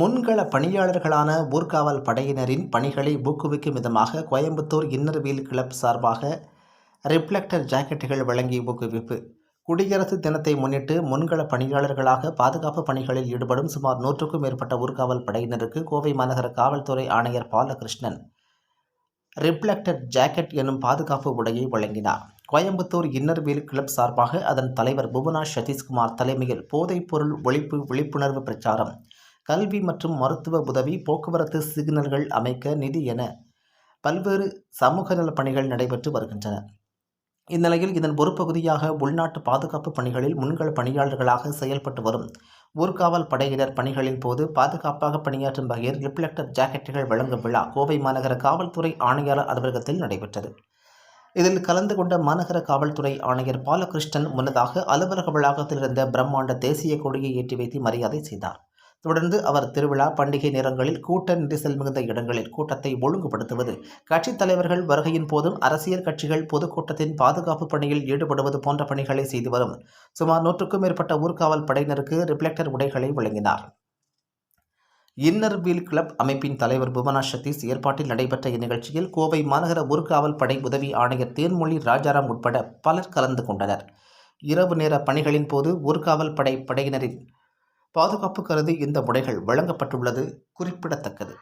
முன்கள பணியாளர்களான ஊர்காவல் படையினரின் பணிகளை ஊக்குவிக்கும் விதமாக கோயம்புத்தூர் இன்னர் வீல் கிளப் சார்பாக ரிஃப்ளெக்டர் ஜாக்கெட்டுகள் வழங்கி ஊக்குவிப்பு. குடியரசு தினத்தை முன்னிட்டு முன்கள பணியாளர்களாக பாதுகாப்பு பணிகளில் ஈடுபடும் சுமார் நூற்றுக்கும் மேற்பட்ட ஊர்காவல் படையினருக்கு கோவை மாநகர காவல்துறை ஆணையர் பாலகிருஷ்ணன் ரிப்ளெக்டர் ஜாக்கெட் எனும் பாதுகாப்பு உடையை வழங்கினார். கோயம்புத்தூர் இன்னர் வீல் கிளப் சார்பாக அதன் தலைவர் புவனா சதீஷ்குமார் தலைமையில் போதைப்பொருள் ஒழிப்பு விழிப்புணர்வு பிரச்சாரம் கல்வி மற்றும் மருத்துவ உதவி போக்குவரத்து சிக்னல்கள் அமைக்க நிதி என பல்வேறு சமூக நலப் பணிகள் நடைபெற்று வருகின்றன. இந்நிலையில் இதன் ஒரு பகுதியாக உள்நாட்டு பாதுகாப்பு பணிகளில் முன்கள பணியாளர்களாக செயல்பட்டு வரும் ஊர்காவல் படையினர் பணிகளின் போது பாதுகாப்பாக பணியாற்றும் வகையில் ரிப்ளெக்டர் ஜாக்கெட்டுகள் வழங்கும் விழா கோவை மாநகர காவல்துறை ஆணையாளர் அலுவலகத்தில் நடைபெற்றது. இதில் கலந்து கொண்ட மாநகர காவல்துறை ஆணையர் பாலகிருஷ்ணன் முன்னதாக அலுவலக வளாகத்தில் இருந்த பிரம்மாண்ட தேசிய கொடியை ஏற்றி வைத்து மரியாதை செய்தார். தொடர்ந்து அவர் திருவிழா பண்டிகை நேரங்களில் கூட்ட நெரிசல் மிகுந்த இடங்களில் கூட்டத்தை ஒழுங்குபடுத்துவது. கட்சித் தலைவர்கள் வருகையின் போதும் அரசியல் கட்சிகள் பொதுக்கூட்டத்தின் பாதுகாப்பு பணியில் ஈடுபடுவது போன்ற பணிகளை செய்து வரும். சுமார் நூற்றுக்கும் மேற்பட்ட ஊர்காவல் படையினருக்கு ரிஃப்ளெக்டர் உடைகளை வழங்கினார். இன்னர் வீல் கிளப் அமைப்பின் தலைவர் புவனா சதீஷ் ஏற்பாட்டில் நடைபெற்ற இந்நிகழ்ச்சியில் கோவை மாநகர ஊர்காவல் படை உதவி ஆணையர் தேன்மொழி ராஜாராம் உட்பட பலர் கலந்து கொண்டனர். இரவு நேர பணிகளின் போது ஊர்காவல் படை படையினரின் பாதுகாப்பு கருதி இந்த முறைகள் வழங்கப்பட்டுள்ளது குறிப்பிடத்தக்கது.